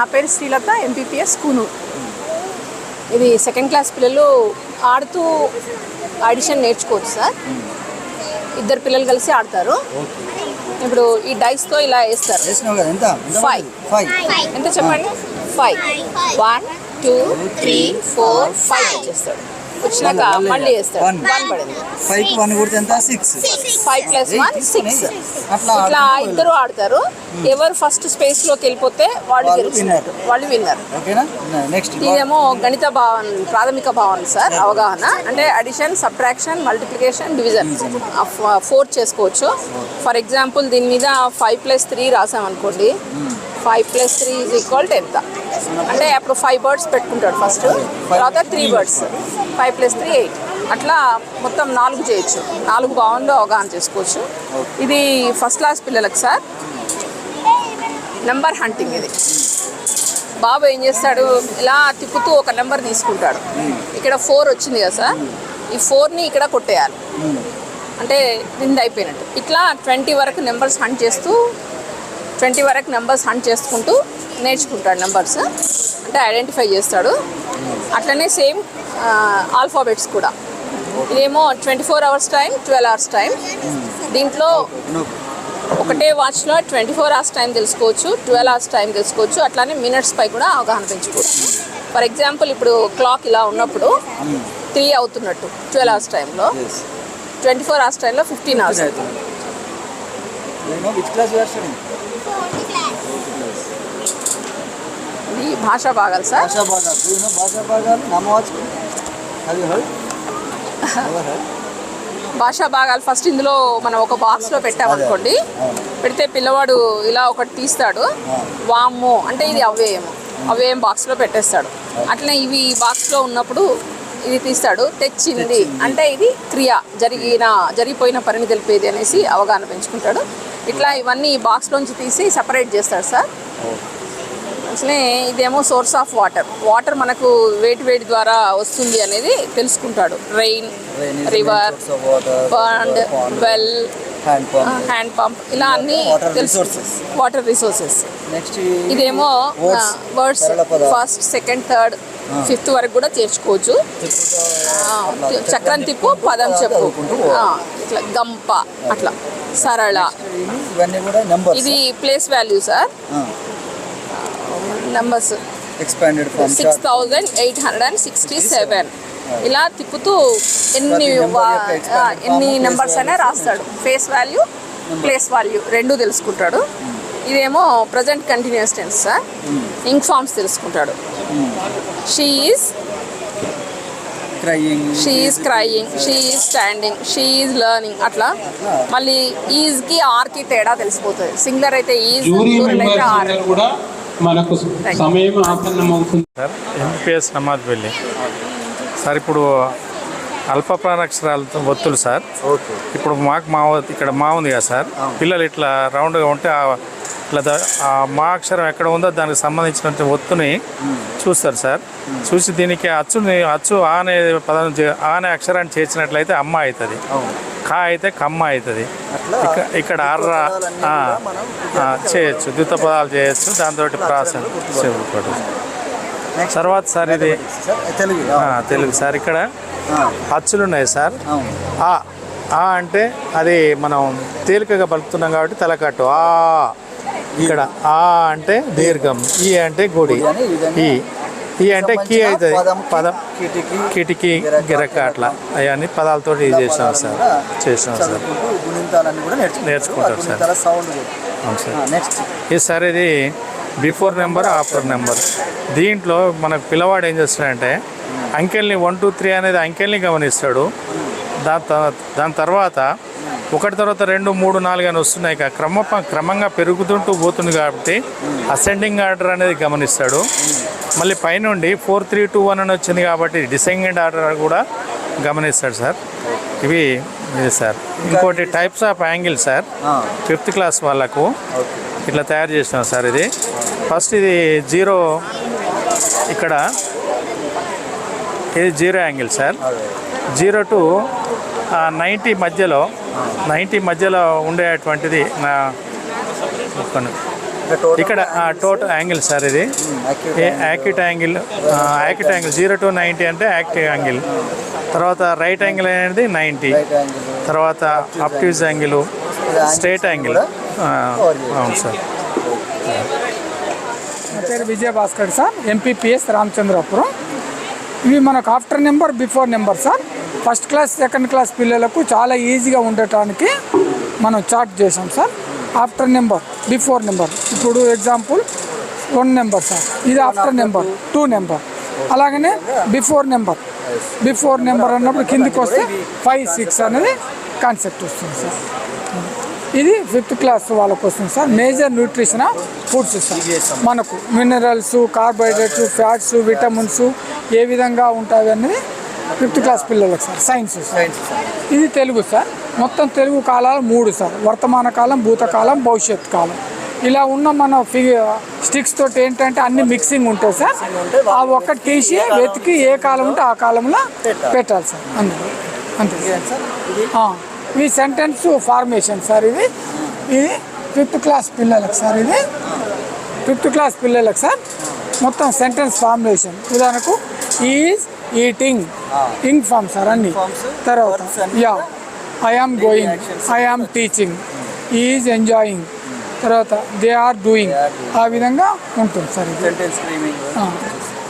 నా పేరు శ్రీలత ఎంపీపీఎస్ కూనూరు. ఇది సెకండ్ క్లాస్ పిల్లలు ఆడుతూ ఆడిషన్ నేర్చుకోవచ్చు సార్. ఇద్దరు పిల్లలు కలిసి ఆడతారు. ఇప్పుడు ఈ డైస్తో ఇలా వేస్తారు. ఫైవ్ ఎంత? చెప్పండి? Five one two three four five వచ్చేస్తాడు. వచ్చినాక మళ్ళీ వేస్తాడు One. వన్ పడింది. ఫైవ్కి వన్ కొడితే ఎంత? Six five plus one six అట్లా ఇట్లా ఇద్దరు ఆడతారు. ఎవరు ఫస్ట్ స్పేస్లోకి వెళ్ళిపోతే వాళ్ళు వాళ్ళు గెలుస్తారు. వాళ్ళు విన్నర్ ఓకేనా? నెక్స్ట్ ఇదేమో గణిత భావన ప్రాథమిక భావన సార్ అవగాహన. అంటే addition subtraction multiplication division four చేసుకోవచ్చు. ఫర్ ఎగ్జాంపుల్ దీని మీద five plus three రాసామనుకోండి. Five plus three is equal to ఎంత? అంటే అప్పుడు ఫైవ్ బర్డ్స్ పెట్టుకుంటాడు ఫస్ట్ తర్వాత three birds five plus three eight. అట్లా మొత్తం నాలుగు చేయొచ్చు. నాలుగు భావనలో అవగాహన చేసుకోవచ్చు. ఇది ఫస్ట్ క్లాస్ పిల్లలకు సార్. నెంబర్ హంటింగ్ ఇది. బాబు ఏం చేస్తాడు? ఇలా తిప్పుతూ ఒక నెంబర్ తీసుకుంటాడు. ఇక్కడ ఫోర్ వచ్చింది కదా సార్. ఈ ఫోర్ని ఇక్కడ కొట్టేయాలి. అంటే నింది అయిపోయినట్టు. ఇట్లా ట్వంటీ వరకు నెంబర్స్ హంట్ చేస్తూ ట్వంటీ వరకు నెంబర్స్ హంట్ చేసుకుంటూ నేర్చుకుంటాడు నెంబర్స్. అంటే ఐడెంటిఫై చేస్తాడు. అట్లనే సేమ్ ఆల్ఫాబెట్స్ కూడా. ఇదేమో twenty four hours time twelve hours time దీంట్లో ఒకటే వాచ్లో ట్వంటీ ఫోర్ అవర్స్ టైం తెలుసుకోవచ్చు ట్వెల్వ్ అవర్స్ టైం తెలుసుకోవచ్చు. అట్లానే మినిట్స్ పై కూడా అవగాహన పెంచుకోవచ్చు. ఫర్ ఎగ్జాంపుల్ ఇప్పుడు క్లాక్ ఇలా ఉన్నప్పుడు త్రీ అవుతున్నట్టు ట్వెల్వ్ అవర్స్ టైంలో ట్వంటీ ఫోర్ అవర్స్ టైంలో ఫిఫ్టీన్ అవర్స్ అవుతుంది ఇది భాషా భాగాలు సార్? భాషా భాగాలు. భాషా అది భాషా ఫస్ట్ ఇందులో మనం ఒక బాక్స్లో పెట్టామనుకోండి పెడితే పిల్లవాడు ఇలా ఒకటి తీస్తాడు. వాము అంటే ఇది అవ్వేయము అవ్వేయం బాక్స్లో పెట్టేస్తాడు. అట్లనే ఇవి బాక్స్లో ఉన్నప్పుడు ఇది తీస్తాడు. తెచ్చింది. అంటే ఇది క్రియ. జరిగిన జరిగిపోయిన పనిని తెలిపేది అనేసి అవగాహన పెంచుకుంటాడు. ఇట్లా ఇవన్నీ బాక్స్లోంచి తీసి సపరేట్ చేస్తాడు సార్. అసలే ఇదేమో సోర్స్ ఆఫ్ వాటర్ వాటర్ మనకు వేటి వేడి ద్వారా వస్తుంది అనేది తెలుసుకుంటాడు. Rain river pond well hand pump ఇలా అన్ని. వాటర్ రిసోర్సెస్ ఇదేమో. Words. First second third fifth వరకు కూడా చేర్చుకోవచ్చు. ఆ, చక్రం తిప్పు పదం చెప్పు. ఆ, ఇట్లా గంప అట్లా. సరళ. ఇది place value sir numbers expanded form six thousand eight hundred and sixty seven ఇలా తిప్పుతూ ఎన్ని ఎన్ని నెంబర్స్ అయినా. రాస్తాడు. ఫేస్ వాల్యూ ప్లేస్ వాల్యూ రెండు తెలుసుకుంటాడు. ఇదేమో present continuous tense sir ing forms తెలుసుకుంటాడు. She is crying she is crying she is standing she is learning అట్లా. మళ్ళీ ఈజ్కి ఆర్కి తేడా తెలిసిపోతుంది. సింగులర్ అయితే ఈజ్ అయితే ఆర్ మనకు సమయం ఆసన్నమవుతుంది. సార్ ఎంపీఎస్ నమాజ్ వెళ్ళి. సార్ ఇప్పుడు అల్ప ప్రాణాక్షరాలతో ఒత్తులు సార్. ఇప్పుడు మాకు మా ఇక్కడ మా ఉంది కదా సార్. పిల్లలు ఇట్లా రౌండ్గా ఉంటే ఇట్లా మా అక్షరం ఎక్కడ ఉందో దానికి సంబంధించిన ఒత్తుని చూస్తారు సార్. చూసి దీనికి అచ్చుని అచ్చు ఆ అనే పదం చే- ఆ అనే అక్షరాన్ని చేర్చినట్లయితే అమ్మ అవుతుంది. కా అయితే కమ్మ అవుతుంది. ఇక్కడ అర్ర చేయొచ్చు. ద్విత పదాలు చేయొచ్చు. దాంతో ప్రాస నెక్స్ట్ తర్వాత సార్ ఇది తెలుగు? తెలుగు సార్. ఇక్కడ అచ్చులు ఉన్నాయి సార్. ఆ ఆ అంటే అది మనం తేలికగా పలుకుతున్నాం కాబట్టి తలకట్టు ఆ ఇక్కడ ఆ అంటే దీర్ఘం ఈ అంటే గుడి ఈ ఈ అంటే కీ అవుతుంది పదం కిటికీ, గిరక, అట్లా అవన్నీ పదాలతో ఇది చేసాం సార్. చేసాం సార్. ఆ సార్. అవును సార్. ఇది సార్ ఇది బిఫోర్ నెంబర్ ఆఫ్టర్ నెంబర్. దీంట్లో మనకు పిల్లవాడు ఏం చేస్తాడంటే అంకెల్ని వన్ టూ త్రీ అనేది అంకెల్ని గమనిస్తాడు. దాని దాని తర్వాత ఒకటి తర్వాత రెండు మూడు నాలుగు అని వస్తున్నాయి. క్రమ క్రమంగా పెరుగుతుంటూ పోతుంది కాబట్టి అసెండింగ్ ఆర్డర్ అనేది గమనిస్తాడు. మళ్ళీ పైనుండి ఫోర్ త్రీ టూ వన్ అని వచ్చింది కాబట్టి డిసెండింగ్ ఆర్డర్ కూడా గమనిస్తాడు సార్. ఇవి ఇది సార్. ఇంకోటి types of angle sir. Fifth class వాళ్ళకు. ఇట్లా తయారు చేసినాం సార్ ఇది. ఫస్ట్ ఇది జీరో ఇక్కడ. ఇది zero angle sir. Zero to ninety మధ్యలో నైంటీ మధ్యలో ఉండేటువంటిది నా ఇక్కడ టోటల్ యాంగిల్ సార్ ఇది. Acute angle. Acute angle zero to ninety అంటే యాక్టివ్ యాంగిల్. తర్వాత రైట్ యాంగిల్ అనేది నైంటీ. తర్వాత అప్ట్యూజ్ యాంగిల్. Straight angle. అవును సార్. నా పేరు విజయ భాస్కర్ సార్ ఎంపీపీఎస్ రామచంద్రపురం. ఇవి మనకు after number before number sir. First class second class పిల్లలకు చాలా ఈజీగా ఉండటానికి మనం చార్ట్ చేసాం sir. After number before number. ఇప్పుడు ఎగ్జాంపుల్ వన్ నెంబర్ సార్. ఇది ఆఫ్టర్ నెంబర్ టూ నెంబర్. అలాగనే బిఫోర్ నెంబర్. బిఫోర్ నెంబర్ అన్నప్పుడు కిందికి వస్తే ఫైవ్ సిక్స్ అనేది కాన్సెప్ట్ వస్తుంది సార్. ఇది ఫిఫ్త్ క్లాస్ వాళ్ళకి వస్తుంది sir. Major nutrition foods sir. మనకు మినరల్స్ కార్బోహైడ్రేట్స్ ఫ్యాట్స్ విటమిన్స్ ఏ విధంగా ఉంటాయి అనేది ఫిఫ్త్ క్లాస్ పిల్లలకు సార్. Science sir. ఇది తెలుగు సార్. మొత్తం తెలుగు కాలాలు మూడు సార్. వర్తమాన కాలం భూతకాలం భవిష్యత్ కాలం. ఇలా ఉన్న మన ఫి స్టిక్స్ తోటి ఏంటంటే అన్ని మిక్సింగ్ ఉంటాయి సార్. ఆ ఒక్కటి తీసి వెతికి ఏ కాలం ఉంటే ఆ కాలంలో పెట్టాలి. సార్. అందులో అంతే ఆ, ఇవి సెంటెన్స్ ఫార్మేషన్ సార్ ఇది. ఇది ఫిఫ్త్ క్లాస్ పిల్లలకు సార్ ఇది. ఫిఫ్త్ క్లాస్ పిల్లలకు సార్ మొత్తం సెంటెన్స్ ఫార్మేషన్ ఉదాహరణకు is eating ing form sir అన్ని. తర్వాత yeah I am going I am teaching is enjoying తర్వాత దే ఆర్ డూయింగ్ ఆ విధంగా ఉంటుంది సార్ ఇది.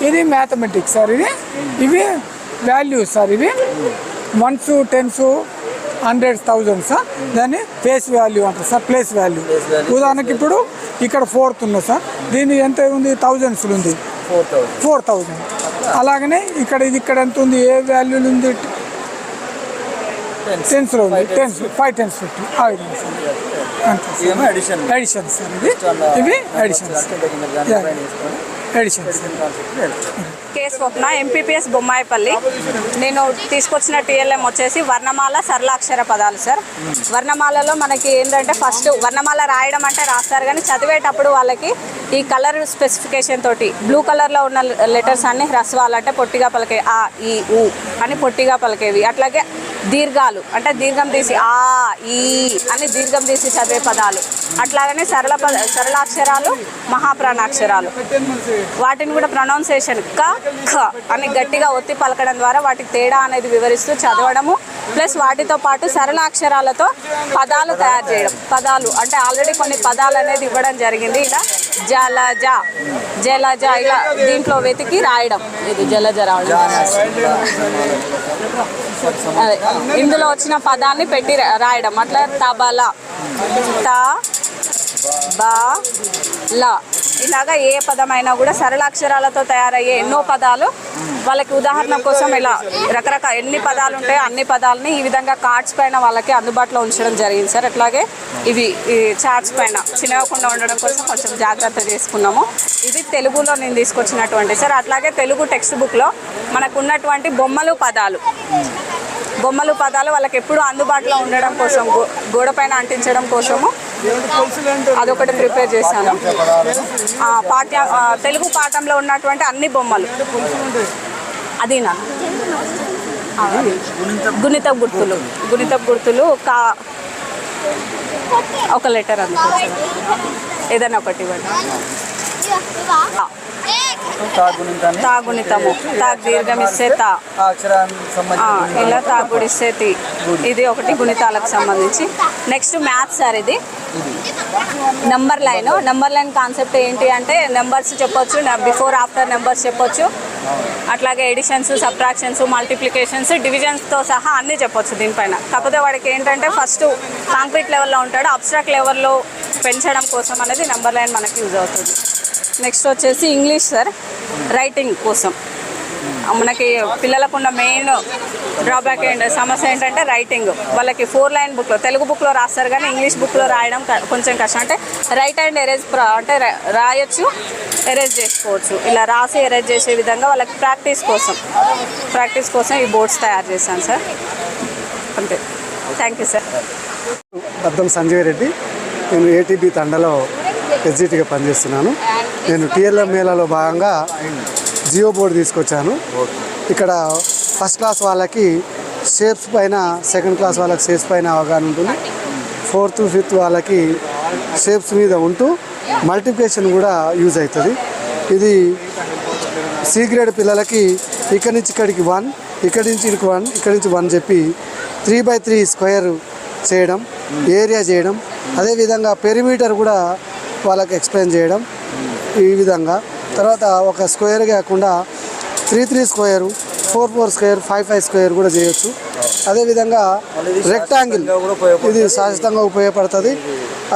ఇది మ్యాథమెటిక్స్ సార్ ఇది. ఇవి వాల్యూస్ సార్ ఇవి. Ones tens hundreds thousand sir. దాన్ని ఫేస్ వాల్యూ అంటారు సార్ ప్లేస్ వాల్యూ. ఉదాహరణకి ఇప్పుడు ఇక్కడ ఫోర్త్ ఉంది సార్. దీని ఎంత ఉంది? థౌజండ్స్ ఉంది. Four thousand. అలాగనే ఇక్కడ ఇది ఇక్కడ ఎంత ఉంది? ఏ వాల్యూలు ఉంది? టెన్స్లో ఉంది. టెన్స్ ఫైవ్ టెన్స్ ఫిఫ్టీ ఆ విధంగా సార్. Addition sir. ఇది. ఇవి additions K Swapna MPPS Bommaipalli నేను తీసుకొచ్చిన టీఎల్ఎం వచ్చేసి వర్ణమాల సరళాక్షర పదాలు సార్ వర్ణమాలలో మనకి ఏంటంటే ఫస్ట్ వర్ణమాల రాయడం అంటే రాస్తారు కానీ చదివేటప్పుడు వాళ్ళకి ఈ కలర్ స్పెసిఫికేషన్ తోటి బ్లూ కలర్లో ఉన్న లెటర్స్ అన్ని రసవాలంటే పొట్టిగా పలికే ఆ ఈ ఊ అని పొట్టిగా పలికేవి. అట్లాగే దీర్ఘాలు. అంటే దీర్ఘం తీసి ఆ ఈ అని దీర్ఘం తీసి చదివే పదాలు. అట్లాగనే సరళ పద సరళాక్షరాలు మహాప్రాణాక్షరాలు. వాటిని కూడా ప్రొనౌన్సియేషన్ క ఖ అని గట్టిగా ఒత్తి పలకడం ద్వారా వాటికి తేడా అనేది వివరిస్తూ చదవడము ప్లస్ వాటితో పాటు సరళ అక్షరాలతో పదాలు తయారు చేయడం. పదాలు అంటే ఆల్రెడీ కొన్ని పదాలు అనేది ఇవ్వడం జరిగింది. ఇలా జలజ జలజ ఇలా దీంట్లో వెతికి రాయడం. ఇది జలజ రావడం ఇందులో వచ్చిన పదాన్ని పెట్టి రాయడం. అట్లా తబలా త బా ల. ఇలాగా ఏ పదమైనా కూడా సరళ అక్షరాలతో తయారయ్యే ఎన్నో పదాలు. వాళ్ళకి ఉదాహరణ కోసం ఇలా రకరకాల ఎన్ని పదాలు ఉంటాయో అన్ని పదాలని ఈ విధంగా కార్డ్స్ పైన వాళ్ళకి అందుబాటులో ఉంచడం జరిగింది సార్. అట్లాగే ఇవి ఈ చార్ట్స్ పైన చినవకుండా ఉండడం కోసం కొంచెం జాగ్రత్త చేసుకున్నాము. ఇది తెలుగులో నేను తీసుకొచ్చినటువంటి సార్. అట్లాగే తెలుగు టెక్స్ట్ బుక్లో మనకు ఉన్నటువంటి బొమ్మలు పదాలు. బొమ్మలు పదాలు వాళ్ళకి ఎప్పుడూ అందుబాటులో ఉండడం కోసం గోడపైన గోడ పైన అంటించడం కోసము అదొకటి ప్రిపేర్ చేశాను. ఆ, పాఠ్య తెలుగు పాఠంలో ఉన్నటువంటి అన్ని బొమ్మలు. అది. నా గుణిత గుర్తులు. గుణిత గుర్తులు కా ఒక లెటర్ అందుకో ఏదైనా ఒకటి ఇవ్వండి. తాగుణితము తాగ్ దీర్ఘం ఇస్తే తా ఇలా తాగుడిస్తే తి ఇది ఒకటి గుణితాలకు సంబంధించి. నెక్స్ట్ మ్యాథ్స్ సార్ ఇది. Number line number line concept ఏంటి అంటే నెంబర్స్ చెప్పొచ్చు బిఫోర్ ఆఫ్టర్ నెంబర్స్ చెప్పొచ్చు. అట్లాగే ఎడిషన్స్ సబ్ట్రాక్షన్స్ మల్టిప్లికేషన్స్ డివిజన్స్తో సహా అన్నీ చెప్పొచ్చు దీనిపైన. కాకపోతే వాడికి ఏంటంటే ఫస్ట్ కాంక్రీట్ లెవెల్లో ఉంటాడు. అబ్స్ట్రాక్ట్ లెవెల్లో పెంచడం కోసం అనేది నెంబర్ లైన్ మనకి యూజ్ అవుతుంది. నెక్స్ట్ వచ్చేసి ఇంగ్లీష్ సార్ రైటింగ్ కోసం. మనకి పిల్లలకు ఉన్న మెయిన్ డ్రాబ్యాక్ ఏంటి? సమస్య ఏంటంటే రైటింగ్ వాళ్ళకి ఫోర్ లైన్ బుక్లో తెలుగు బుక్లో రాస్తారు కానీ ఇంగ్లీష్ బుక్లో రాయడం కొంచెం కష్టం. అంటే రైట్ అండ్ ఎరేజ్ అంటే రాయొచ్చు ఎరేజ్ చేసుకోవచ్చు. ఇలా రాసి ఎరేజ్ చేసే విధంగా వాళ్ళకి ప్రాక్టీస్ కోసం. ప్రాక్టీస్ కోసం ఈ బోర్డ్స్ తయారు చేశాను సార్ అంతే. థ్యాంక్ యూ సార్ అద్దం సంజయ్ రెడ్డి నేను ఏటీబీ తండలో ఎగ్జిట్గా పనిచేస్తున్నాను. నేను టీఎల్ఎం మేళాలో భాగంగా జియో బోర్డు తీసుకొచ్చాను. ఇక్కడ ఫస్ట్ క్లాస్ వాళ్ళకి షేప్స్ పైన సెకండ్ క్లాస్ వాళ్ళకి షేప్స్ పైన అవగాహన ఉంటుంది. ఫోర్త్ ఫిఫ్త్ వాళ్ళకి షేప్స్ మీద ఉంటూ మల్టిప్లికేషన్ కూడా యూజ్ అవుతుంది. ఇది సి గ్రేడ్ పిల్లలకి ఇక్కడి నుంచి ఇక్కడికి వన్ ఇక్కడి నుంచి ఇక్కడికి వన్ ఇక్కడి నుంచి వన్ చెప్పి త్రీ బై త్రీ స్క్వేర్ చేయడం ఏరియా చేయడం అదేవిధంగా పెరిమీటర్ కూడా వాళ్ళకి ఎక్స్ప్లెయిన్ చేయడం. ఈ విధంగా. తర్వాత ఒక స్క్వేర్ కాకుండా three three square four four square five five square కూడా చేయొచ్చు. అదేవిధంగా రెక్టాంగిల్ ఇది శాశ్వతంగా ఉపయోగపడుతుంది.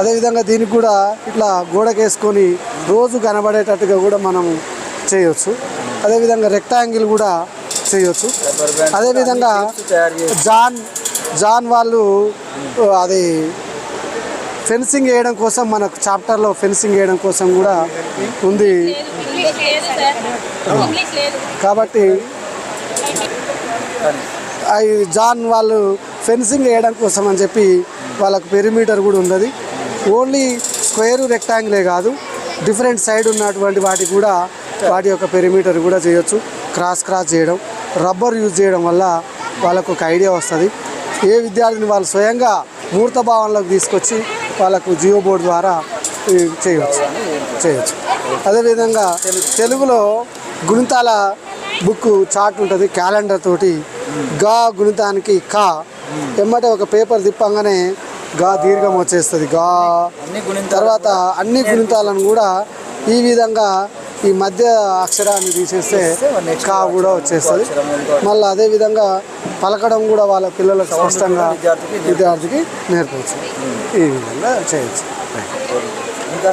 అదేవిధంగా దీనికి కూడా ఇట్లా గోడకేసుకొని రోజు కనబడేటట్టుగా కూడా మనం చేయొచ్చు. అదేవిధంగా రెక్టాంగిల్ కూడా చేయొచ్చు. అదేవిధంగా జాన్ జాన్ వాళ్ళు అది ఫెన్సింగ్ వేయడం కోసం మనకు చాప్టర్లో ఫెన్సింగ్ వేయడం కోసం కూడా ఉంది. కాబట్టి అవి జాన్ వాళ్ళు ఫెన్సింగ్ వేయడం కోసం అని చెప్పి వాళ్ళకు పెరిమీటర్ కూడా ఉన్నది. ఓన్లీ స్క్వేర్ రెక్టాంగిలే కాదు డిఫరెంట్ సైడ్ ఉన్నటువంటి వాటికి కూడా వాటి యొక్క పెరిమీటర్ కూడా చేయొచ్చు. క్రాస్ క్రాస్ చేయడం రబ్బర్ యూజ్ చేయడం వల్ల వాళ్ళకు ఒక ఐడియా వస్తుంది. ఏ విద్యార్థిని వాళ్ళు స్వయంగా మూర్త భావనలోకి తీసుకొచ్చి వాళ్ళకు జియో బోర్డు ద్వారా చేయవచ్చు చేయొచ్చు అదేవిధంగా తెలుగులో గుణితాల బుక్ చార్ట్ ఉంటుంది క్యాలెండర్ తోటి. గా గుణితానికి కా. ఎమ్మటే ఒక పేపర్ తిప్పంగానే గా దీర్ఘం వచ్చేస్తుంది గా. తర్వాత అన్ని గుణితాలను కూడా ఈ విధంగా ఈ మధ్య అక్షరాన్ని తీసేస్తే కా కూడా వచ్చేస్తుంది. మళ్ళీ అదే విధంగా పలకడం కూడా వాళ్ళ పిల్లలకు స్పష్టంగా విద్యార్థికి నేర్పవచ్చు. ఈ విధంగా చేయొచ్చు ఇంకా